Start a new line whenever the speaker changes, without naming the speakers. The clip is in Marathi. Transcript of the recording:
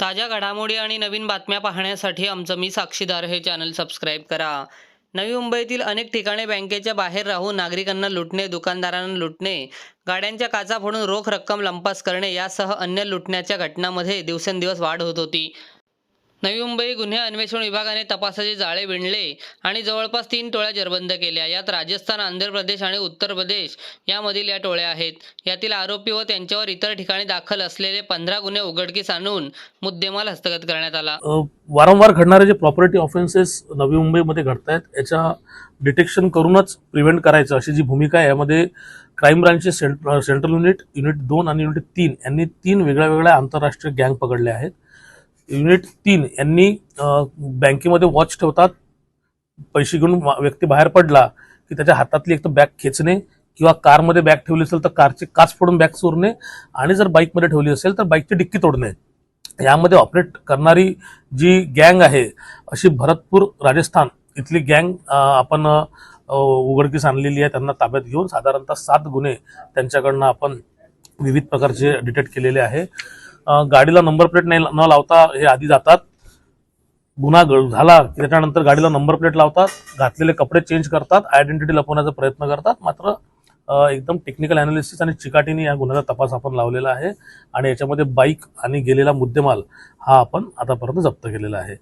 ताज्या घडामोडी आणि नवीन बातम्या पाहण्यासाठी आमचं मी साक्षीदार हे चॅनल सबस्क्राईब करा. नवी मुंबईतील अनेक ठिकाणी बँकेच्या बाहेर राहून नागरिकांना लुटणे दुकानदारांना लुटणे गाड्यांच्या काचा फोडून रोख रक्कम लंपास करणे यासह अन्य लुटण्याच्या घटनांमध्ये दिवसेंदिवस वाढ होत होती. नवी मुंबई गुन्हे अन्वेषण विभागाने तपासाचे जाळे विणले आणि जवळपास तीन टोळ्या जरबंद केल्या. यात राजस्थान आंध्र प्रदेश आणि उत्तर प्रदेश यामधील या टोळ्या आहेत. यातील आरोपी व त्यांच्यावर इतर ठिकाणी दाखल असलेले पंधरा गुन्हे उघडकीस आणून मुद्देमाल हस्तगत करण्यात आला.
वारंवार घडणारे जे प्रॉपर्टी ऑफेन्सेस नवी मुंबईमध्ये घडत आहेत याच्या डिटेक्शन करूनच प्रिव्हेंट करायचं अशी जी भूमिका आहे यामध्ये क्राईम ब्रांचचे सेंट सेंट्रल युनिट युनिट दोन आणि युनिट तीन यांनी तीन वेगळ्या वेगळ्या आंतरराष्ट्रीय गँग पकडले आहेत. युनिट तीन यांनी बँकेमध्ये वॉच ठेवतात. पैसे घेऊन व्यक्ती बाहेर पडला की त्याच्या हातातली एक तर बॅग खेचणे किंवा कारमध्ये बॅग ठेवली असेल तर कारचे काच फोडून बॅग चोरणे आणि जर बाईकमध्ये ठेवली असेल तर बाईकची डिक्की तोडणे. यामध्ये ऑपरेट करणारी जी गँग आहे अशी भरतपूर राजस्थान इथली गँग आपण उघडकीस आणलेली आहे. त्यांना ताब्यात घेऊन साधारणतः सात गुन्हे त्यांच्याकडनं आपण विविध प्रकारचे डिटेक्ट केलेले आहे. गाडीला नंबर प्लेट नाही न लावता हे आधी जातात. गुन्हा झाला की त्याच्यानंतर गाडीला नंबर प्लेट लावतात घातलेले कपडे चेंज करतात आयडेंटिटी लपवण्याचा प्रयत्न करतात. मात्र एकदम टेक्निकल अनालिसिस आणि चिकाटीने या गुन्ह्याचा तपास आपण लावलेला आहे. आणि याच्यामध्ये बाईक आणि गेलेला मुद्देमाल हा आपण आतापर्यंत जप्त केलेला आहे.